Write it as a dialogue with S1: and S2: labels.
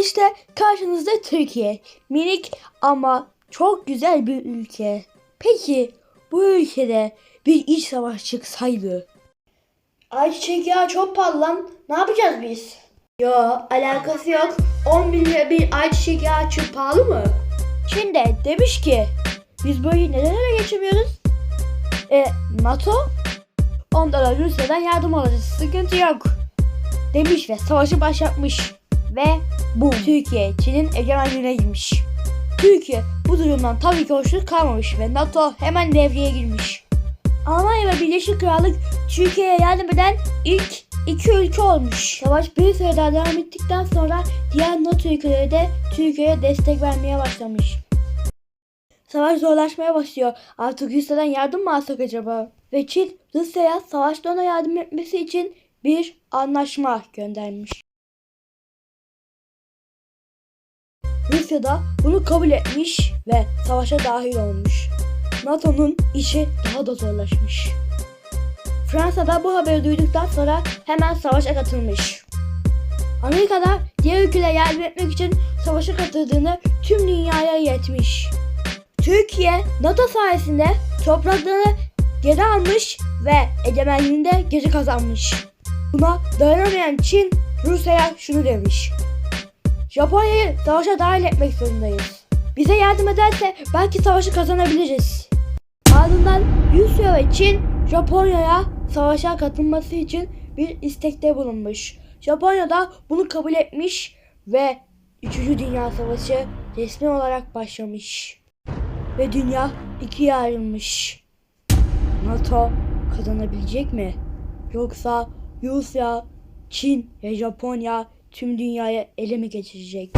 S1: İşte karşınızda Türkiye. Minik ama çok güzel bir ülke. Peki bu ülkede bir iç savaş çıksaydı? Ayçiçek yağı çok pahalı lan. Ne yapacağız biz? Yo alakası yok. 10 bin lira bir ayçiçek yağı çok pahalı mı? Çin de demiş ki biz böyle neden ele geçirmiyoruz? E NATO? Ondan Rusya'dan yardım alacağız. Sıkıntı yok. Demiş ve savaşı başlatmış. Ve bu Türkiye Çin'in egemenliğine girmiş. Türkiye bu durumdan tabii ki hoşnut kalmamış ve NATO hemen devreye girmiş. Almanya ve Birleşik Krallık Türkiye'ye yardım eden ilk iki ülke olmuş. Savaş bir süre daha devam ettikten sonra diğer NATO ülkeleri de Türkiye'ye destek vermeye başlamış. Savaş zorlaşmaya başlıyor. Artık Rusya'dan yardım mı alsak acaba? Ve Çin Rusya'ya savaşta ona yardım etmesi için bir anlaşma göndermiş. Rusya da bunu kabul etmiş ve savaşa dahil olmuş. NATO'nun işi daha da zorlaşmış. Fransa da bu haberi duyduktan sonra hemen savaşa katılmış. Amerika da diğer ülkelere yardım etmek için savaşa katıldığını tüm dünyaya iletmiş. Türkiye NATO sayesinde topraklarını geri almış ve egemenliğini de geri kazanmış. Buna dayanamayan Çin Rusya'ya şunu demiş. Japonya'yı savaşa dahil etmek zorundayız. Bize yardım ederse belki savaşı kazanabiliriz. Ardından Rusya ve Çin Japonya'ya savaşa katılması için bir istekte bulunmuş. Japonya da bunu kabul etmiş ve 3. Dünya Savaşı resmi olarak başlamış. Ve dünya ikiye ayrılmış. NATO kazanabilecek mi? Yoksa Rusya, Çin ve Japonya tüm dünyayı ele mi geçirecek?